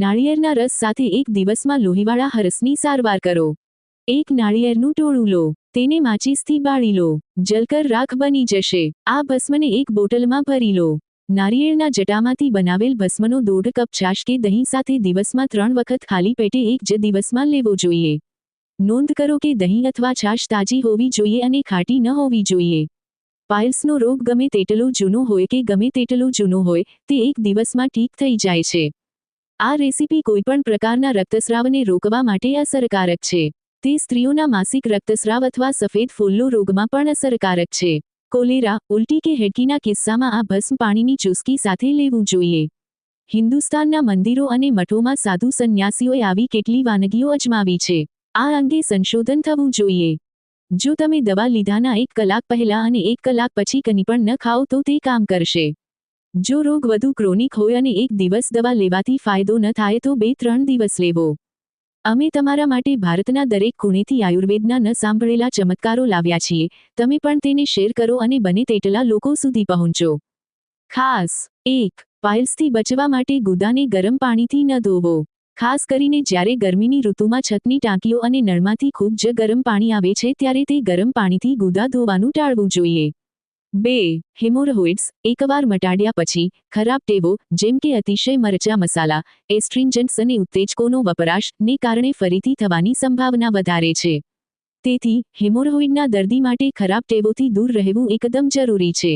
નાળિયેરના રસ સાથે એક દિવસમાં લોહીવાળા હરસની સારવાર કરો. એક નાળિયેરનું ટોળું લો, તેને માચીસથી બાળી લો, જલકર રાખ બની જશે. આ ભસ્મને એક બોટલમાં ભરી લો. નારિયેળના જટામાંથી બનાવેલ ભસ્મનો દોઢ કપ છાશ કે દહીં સાથે દિવસમાં ત્રણ વખત ખાલી પેટે એક જ દિવસમાં લેવો જોઈએ. નોંધ કરો કે દહીં અથવા છાશ તાજી હોવી જોઈએ અને ખાટી ન હોવી જોઈએ. પાઇલ્સનો રોગ ગમે તેટલો જૂનો હોય કે ગમે તેટલો જૂનો હોય, તે એક દિવસમાં ઠીક થઈ જાય છે. આ રેસીપી કોઈપણ પ્રકારના રક્તસ્રાવને રોકવા માટે અસરકારક છે. તે સ્ત્રીઓના માસિક રક્તસ્રાવ અથવા સફેદ ફૂલનો રોગમાં પણ અસરકારક છે. કોલેરા, ઉલટી કે હેડકીના કિસ્સામાં આ ભસ્મ પાણીની ચુસ્કી સાથે લેવું જોઈએ. હિન્દુસ્તાનના મંદિરો અને મઠોમાં સાધુ સંન્યાસીઓએ આવી કેટલી વાનગીઓ અજમાવી છે. આ અંગે સંશોધન થવું જોઈએ. જો તમે દવા લીધાના એક કલાક પહેલા અને એક કલાક પછી કંઈ પણ ન ખાઓ તો તે કામ કરશે. જો રોગ વધુ ક્રોનિક હોય અને એક દિવસ દવા લેવાથી ફાયદો ન થાય તો બે ત્રણ દિવસ લેવો. અમે તમારા માટે ભારતના દરેક ખૂણેથી આયુર્વેદના ન સાંભળેલા ચમત્કારો લાવ્યા છીએ. તમે પણ તેને શેર કરો અને બને તેટલા લોકો સુધી પહોંચો. ખાસ એક, પાઇલ્સથી બચવા માટે ગુદાને ગરમ પાણીથી ન ધોવો. ખાસ કરીને જ્યારે ગરમીની ઋતુમાં છતની ટાંકીઓ અને નળમાંથી ખૂબ જ ગરમ પાણી આવે છે ત્યારે તે ગરમ પાણીથી ગુદા ધોવાનું ટાળવું જોઈએ. બે, હિમોરહોઇડ્સ, એકવાર મટાડ્યા પછી, ખરાબ ટેવો, જેમ કે અતિશય મરચા મસાલા એસ્ટ્રિન્જન્ટ્સ અને ઉત્તેજકોનો વપરાશને કારણે ફરીથી થવાની સંભાવના વધારે છે. તેથી હેમોરોઇડના દર્દી માટે ખરાબ ટેવોથી દૂર રહેવું એકદમ જરૂરી છે.